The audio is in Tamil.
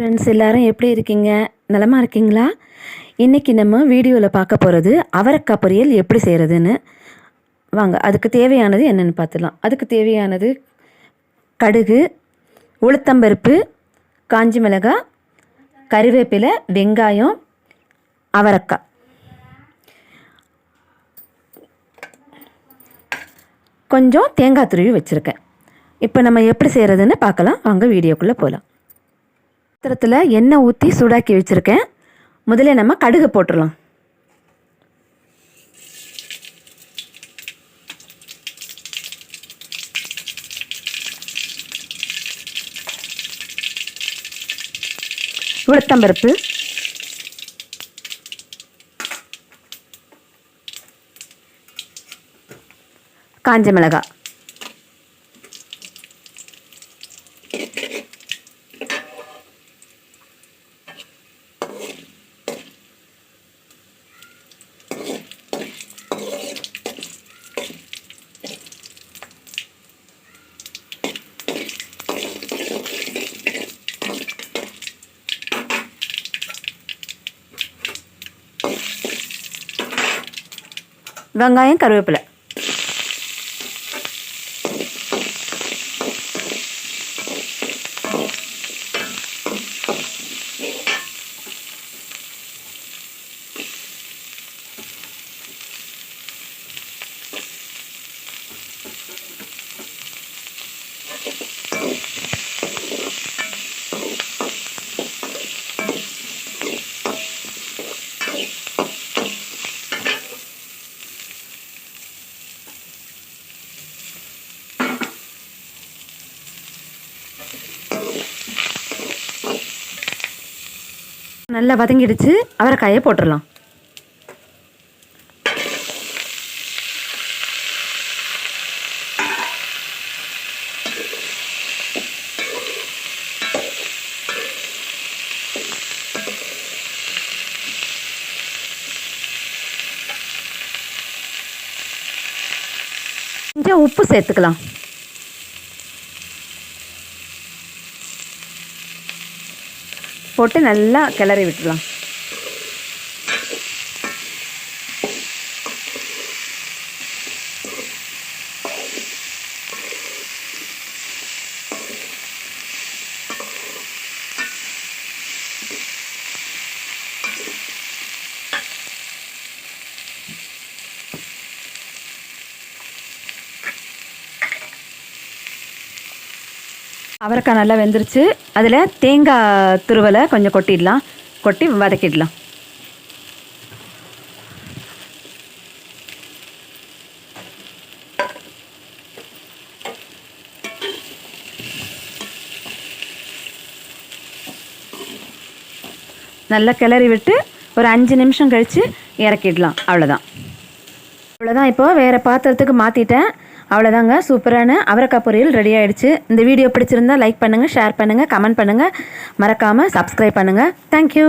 ஃப்ரெண்ட்ஸ் எல்லாரும் எப்படி இருக்கீங்க? நலமாக இருக்கீங்களா? இன்றைக்கி நம்ம வீடியோவில் பார்க்க போகிறது அவரக்காய் பொரியல் எப்படி செய்கிறதுன்னு வாங்க அதுக்கு தேவையானது என்னென்னு பார்த்துலாம் அதுக்கு தேவையானது கடுகு உளுத்தம்பருப்பு காஞ்சி மிளகாய் கருவேப்பிலை வெங்காயம் அவரக்காய். கொஞ்சம் தேங்காய் துருவி வச்சுருக்கேன். இப்போ நம்ம எப்படி செய்கிறதுன்னு பார்க்கலாம். வாங்க வீடியோக்குள்ளே போகலாம். பாத்திரத்தில் எண்ணெய் ஊற்றி சூடாக்கி வச்சுருக்கேன். முதல்ல நம்ம கடுகு போட்டுடலாம் உளுத்தம்பருப்பு. காஞ்ச மிளகாய். வெங்காயம் கருவேப்பிலை நல்லா வதங்கிடுச்சு. அவரைக்காயை போட்டுடலாம் கொஞ்சம் உப்பு சேர்த்துக்கலாம். போட்டு நல்லா கிளறி விட்டுடலாம். அவரைக்காய் நல்லா வெந்துருச்சு. அதில் தேங்காய் துருவலை கொஞ்சம் கொட்டிடலாம். கொட்டி வதக்கிடலாம். நல்லா கிளறி விட்டு ஒரு அஞ்சு நிமிஷம் கழித்து இறக்கிடலாம். அவ்வளோதான் அவ்வளோதான் இப்போ வேறு பாத்திரத்துக்கு மாற்றிட்டேன் அவ்வளோதாங்க சூப்பரான அவரக்காய் பொரியல் ரெடி ஆகிடுச்சு இந்த வீடியோ பிடிச்சிருந்தா லைக் பண்ணுங்கள் ஷேர் பண்ணுங்கள் கமெண்ட் பண்ணுங்கள் மறக்காமல் சப்ஸ்கிரைப் பண்ணுங்கள் தேங்க்யூ